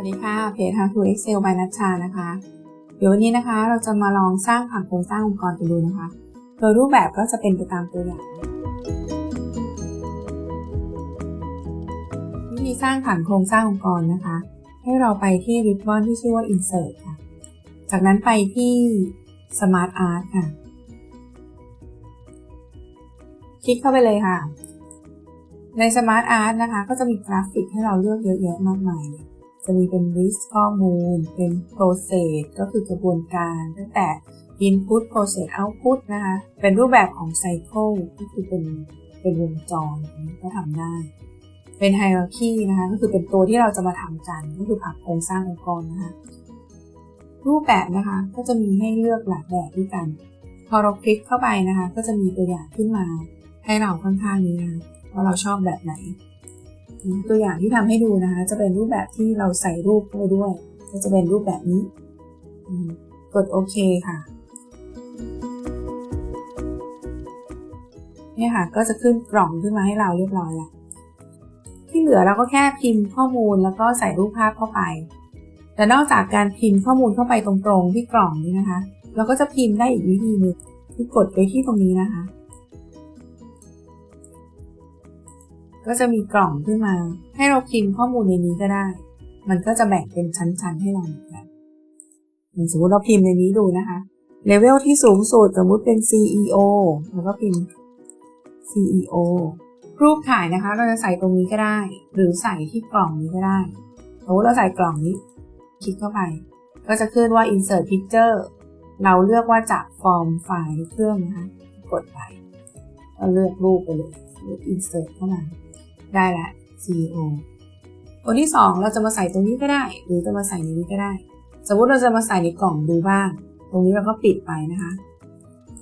วัสดีค่ะ เพจ How to Excel by นัชชานะคะ เดี๋ยววันนี้นะคะเราจะมาลองสร้างผังโครงสร้างองค์กรกันดูนะคะ โดยรูปแบบก็จะเป็นไปตามตัวอย่าง วิธีสร้างผังโครงสร้างองค์กรนะคะ ให้เราไปที่ ribbon ที่ชื่อว่า insert ค่ะ จากนั้นไปที่ smart art ค่ะ คลิกเข้าไปเลยค่ะ ใน Smart Art นะคะ ก็จะมีกราฟิกให้เราเลือกเยอะแยะมากมายเลย จะมีเป็น list ข้อมูล เป็น process ก็คือกระบวนการตั้งแต่ input process output นะคะ เป็นรูปแบบของ cycle ก็คือเป็นเป็นวงจรก็ทำได้ เป็น hierarchy นะคะ ก็คือเป็นตัวที่เราจะมาทำกันก็คือผังโครงสร้างองค์กรนะคะ รูปแบบนะคะก็จะมีให้เลือกหลายแบบด้วยกัน พอเราคลิกเข้าไปนะคะ ก็จะมีตัวอย่างขึ้นมาให้เราข้างๆนี้นะว่าเราชอบแบบไหน ตัวอย่างที่ทำให้ดูนะคะ จะเป็นรูปแบบที่เราใส่รูปเข้าไปด้วย ก็จะเป็นรูปแบบนี้ กดโอเคค่ะเนี่ยค่ะ ก็จะขึ้นกล่องขึ้นมาให้เราเรียบร้อยแล้วที่เหลือเราก็แค่พิมพ์ข้อมูลแล้วก็ใส่รูปภาพเข้าไป แต่นอกจากการพิมพ์ข้อมูลเข้าไปตรงๆที่กล่องนี้นะคะ เราก็จะพิมพ์ได้อีกวิธีหนึงที่กดไปที่ตรงนี้นะคะ ก็จะมีกล่องขึ้นมา ให้เราพิมพ์ข้อมูลในนี้ก็ได้ มันก็จะแบ่งเป็นชั้นๆให้เราเหมือนกันสมมติเราพิมพ์ในนี้ดูนะคะเลเวลที่สูงสุดสมมุติเป็น CEO แล้วก็พิมพ์ CEO รูปถ่ายนะคะ เราจะใส่ตรงนี้ก็ได้ หรือใส่ที่กล่องนี้ก็ได้สมมติเราใส่กล่องนี้ คลิกเข้าไป ก็จะขึ้นว่า insert picture เราเลือกว่าจากฟอร์มไฟล์เครื่องนะคะ กดไปก็เลือกรูปไปเลยเลือก insert เข้ามา ได้ล้ว CEO ตัวที่ 2 เราจะมาใส่ตรงนี้ก็ได้ หรือจะมาใส่ในนี้ก็ได้ สมมติเราจะมาใส่ในกล่องดูบ้าง ตรงนี้เราก็ปิดไปนะคะ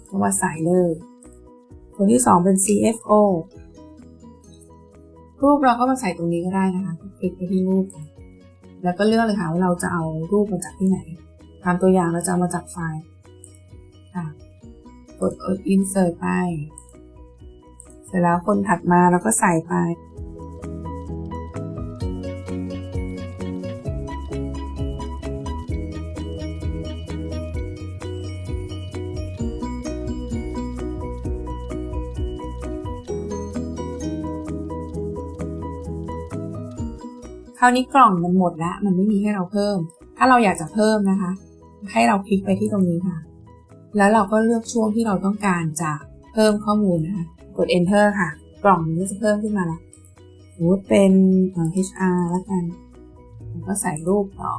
ก็มาใส่เลย ตัวที่ 2 เป็น CFO รูปเราก็มาใส่ตรงนี้ก็ได้นะคะคลิกไปที่รูป แล้วก็เลือกเลยค่ะว่าเราจะเอารูปมาจากที่ไหน ตามตัวอย่างเราจะเอามาจากไฟล์กด insert ไป เสร็จแล้วคนถัดมาเราก็ใส่ไป คราวนี้กล่องมันหมดแล้วมันไม่มีให้เราเพิ่ม ถ้าเราอยากจะเพิ่มนะคะ ให้เราคลิกไปที่ตรงนี้ค่ะ แล้วเราก็เลือกช่วงที่เราต้องการจะเพิ่มข้อมูลนะคะ กด enter ค่ะ กล่องนี้จะเพิ่มขึ้นมาแล้วสมมติเป็น HR แล้วกันแล้วก็ใส่รูปต่อ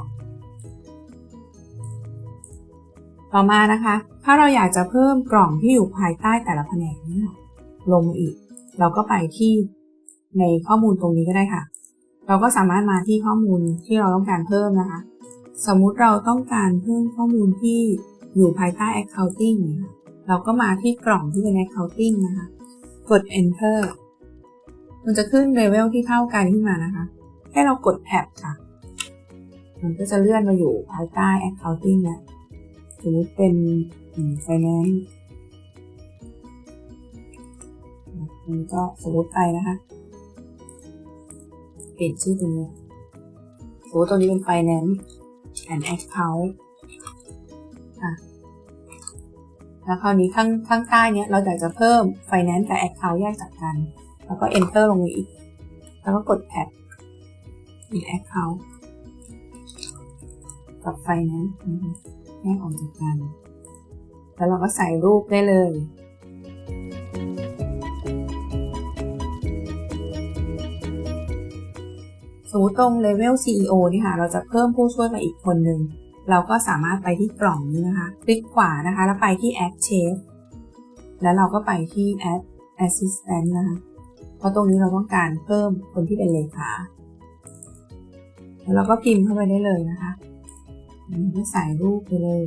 ต่อมานะคะ ถ้าเราอยากจะเพิ่มกล่องที่อยู่ภายใต้แต่ละแผนกนี้ลงมาอีก เราก็ไปที่ในข้อมูลตรงนี้ก็ได้ค่ะ เราก็สามารถมาที่ข้อมูลที่เราต้องการเพิ่มนะคะ สมมุติเราต้องการเพิ่มข้อมูลที่อยู่ภายใต้ accounting เราก็มาที่กล่องที่เป็น accounting นะคะ กด enter มันจะขึ้นเลเวลที่เท่ากันขึ้นมานะคะ ให้เรากดแท็บค่ะ มันก็จะเลื่อนมาอยู่ภายใต้ accounting แล้วสมมติเป็น finance มันก็สมมติไปนะคะ เปลี่ยนชื่อตรงนี้สมมติตรงนี้เป็น finance and account อะแล้วคราวนี้ข้างข้างใต้เนี้ยเราอยากจะเพิ่ม finance กับ account แยกจากกัน แล้วก็ enter ลงไปอีก แล้วก็กด tab อีก account กับ finance แยกออกจากกัน แล้วเราก็ใส่รูปได้เลย สมมติตรง level CEO นี่ค่ะ เราจะเพิ่มผู้ช่วยมาอีกคนหนึ่ง เราก็สามารถไปที่กล่องนี้นะคะ คลิกขวานะคะ แล้วไปที่ add chef แล้วเราก็ไปที่ add assistant นะคะ เพราะตรงนี้เราต้องการเพิ่มคนที่เป็นเลขาแล้วเราก็พิมพ์เข้าไปได้เลยนะคะก็ใส่รูปไปเลย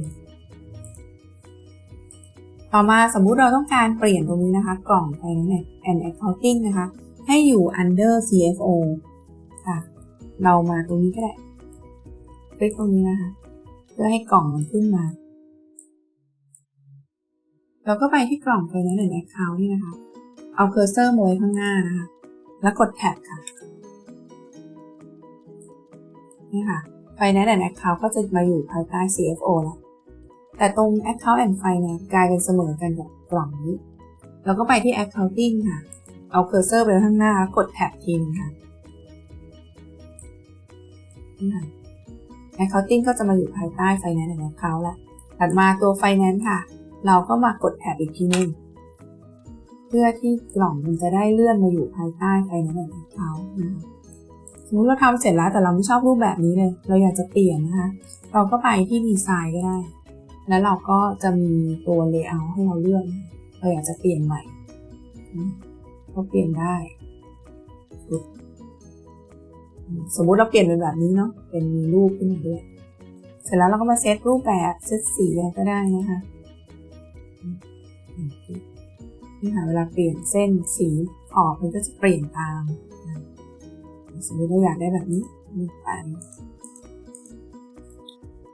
ต่อมาสมมุติเราต้องการเปลี่ยนตรงนี้นะคะ กล่องไปนั่น and accounting นะคะ ให้อยู่ under CFO ค่ะ เรามาตรงนี้ก็ได้คลิกตรงนี้นะคะ เพื่อให้กล่องมันขึ้นมา เราก็ไปที่กล่องไปนั้นหนึ่ง account นี่นะคะ เอาเคอร์เซอร์มาไว้ข้างหน้านะคะ แล้วกดแท็บค่ะ นี่ค่ะ Finance and Account ก็จะมาอยู่ภายใต้ CFO แล้ว แต่ตรง Account and Finance กลายเป็นเสมอกันกับกล่องนี้ เราก็ไปที่ Accounting ค่ะ เอาเคอร์เซอร์ไปข้างหน้า กดแท็บทีนึงค่ะ นี่ค่ะ Accounting ก็จะมาอยู่ภายใต้ Finance and Account แล้วถัดมาตัว Finance ค่ะ เราก็มากดแท็บอีกทีนึง เพื่อที่กล่องมันจะได้เลื่อนมาอยู่ภายใต้ Finance and Account นะคะสมมติเราทำเสร็จแล้วแต่เราไม่ชอบรูปแบบนี้เลย เราอยากจะเปลี่ยนนะคะ เราก็ไปที่ดีไซน์ก็ได้ แล้วเราก็จะมีตัว layout ให้เราเลือก เราอยากจะเปลี่ยนใหม่ก็เปลี่ยนได้ สมมุติเราเปลี่ยนเป็นแบบนี้เนาะเป็นมีรูปขึ้นมาด้วย เสร็จแล้วเราก็มาเซตรูปแบบเซตสีอะไรก็ได้นะคะนี่ค่ะเวลาเปลี่ยนเส้นสีขอบมันก็จะเปลี่ยนตาม สมมติเราอยากได้แบบนี้นี่ไป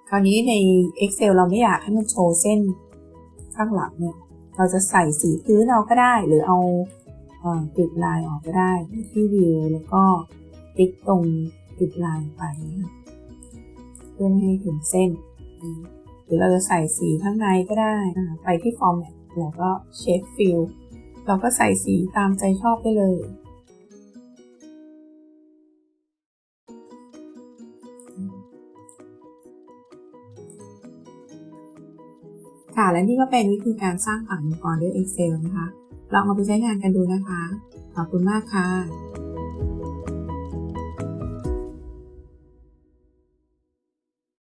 คราวนี้ใน Excel เราไม่อยากให้มันโชว์เส้นข้างหลังเนี่ย เราจะใส่สีพื้นเอาก็ได้ หรือเอาติดลายออกก็ได้ที่วิวแล้วก็ ติ๊กตรงติดลายไปเพื่อให้ถึงเส้น หรือเราจะใส่สีข้างในก็ได้ ไปที่ Format แล้วก็ Shape Fill เราก็ใส่สีตามใจชอบได้เลยค่ะและนี่ก็เป็นวิธีการสร้างผังองค์กรด้วย Excel นะคะ ลองเอาไปใช้งานกันดูนะคะ ขอบคุณมากค่ะ